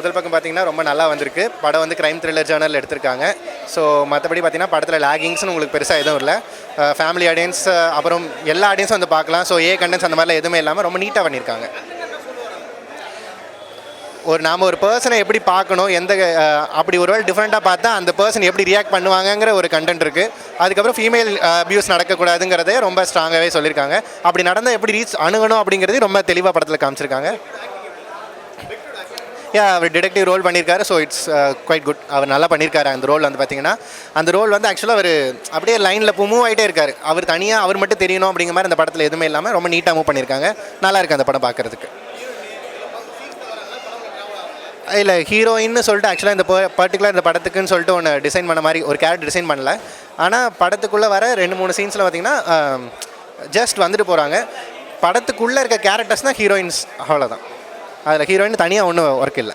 முதல் பக்கம் பார்த்தீங்கன்னா ரொம்ப நல்லா வந்திருக்கு. படம் வந்து கிரைம் த்ரில்லர் ஜேர்னல் எடுத்திருக்காங்க. ஸோ மற்றபடி பார்த்தீங்கன்னா படத்தில் லேகிங்ஸ்னு உங்களுக்கு பெருசாக எதுவும் இல்லை. ஃபேமிலி ஆடியன்ஸ் அப்புறம் எல்லா ஆடியன்ஸும் வந்து பார்க்கலாம். ஸோ ஏ கண்டென்ட்ஸ் அந்த மாதிரிலாம் எதுவுமே இல்லாமல் ரொம்ப நீட்டாக பண்ணியிருக்காங்க. ஒரு நாம் ஒரு பர்சனை எப்படி பார்க்கணும் எந்த அப்படி ஒரு வேளை டிஃப்ரெண்ட்டாக பார்த்தா அந்த பர்சன் எப்படி ரியாக்ட் பண்ணுவாங்கங்கிற ஒரு கண்டென்ட் இருக்குது அதுக்கப்புறம் ஃபீமேல் அபியூஸ் நடக்கக்கூடாதுங்கிறதே ரொம்ப ஸ்ட்ராங்காகவே சொல்லியிருக்காங்க. அப்படி நடந்தால் எப்படி ரீச் அணுகணும் அப்படிங்கிறது ரொம்ப தெளிவாக படத்தில் காமிச்சிருக்காங்க. யா அவர் டிடெக்டிவ் ரோல் பண்ணியிருக்காரு ஸோ இட்ஸ் குவைட் குட் அவர் நல்லா பண்ணியிருக்காரு அந்த ரோல் வந்து பார்த்தீங்கன்னா அந்த ரோல் வந்து ஆக்சுவலாக அவர் அப்படியே லைனில் மூவ் ஆகிட்டே இருக்கார். அவர் தனியாக அவர் மட்டும் தெரியணும் அப்படிங்கிற மாதிரி அந்த படத்தில் எதுவுமே இல்லாமல் ரொம்ப நீட்டாக மூவ் பண்ணியிருக்காங்க நல்லா இருக்குது அந்த படம் பார்க்குறதுக்கு இல்லை ஹீரோயின்னு சொல்லிட்டு ஆக்சுவலாக இந்த பர்டிகுலர் இந்த படத்துக்குன்னு சொல்லிட்டு ஒன்று டிசைன் பண்ண மாதிரி ஒரு கேரக்டர் டிசைன் பண்ணல. ஆனால் படத்துக்குள்ளே வர ரெண்டு மூணு சீன்ஸில் பார்த்தீங்கன்னா ஜஸ்ட் um, வந்துட்டு போகிறாங்க படத்துக்குள்ளே இருக்க கேரக்டர்ஸ் தான் ஹீரோயின்ஸ் அவ்வளோதான் அதில் ஹீரோயின் தனியாக ஒன்றும் ஒர்க் இல்லை.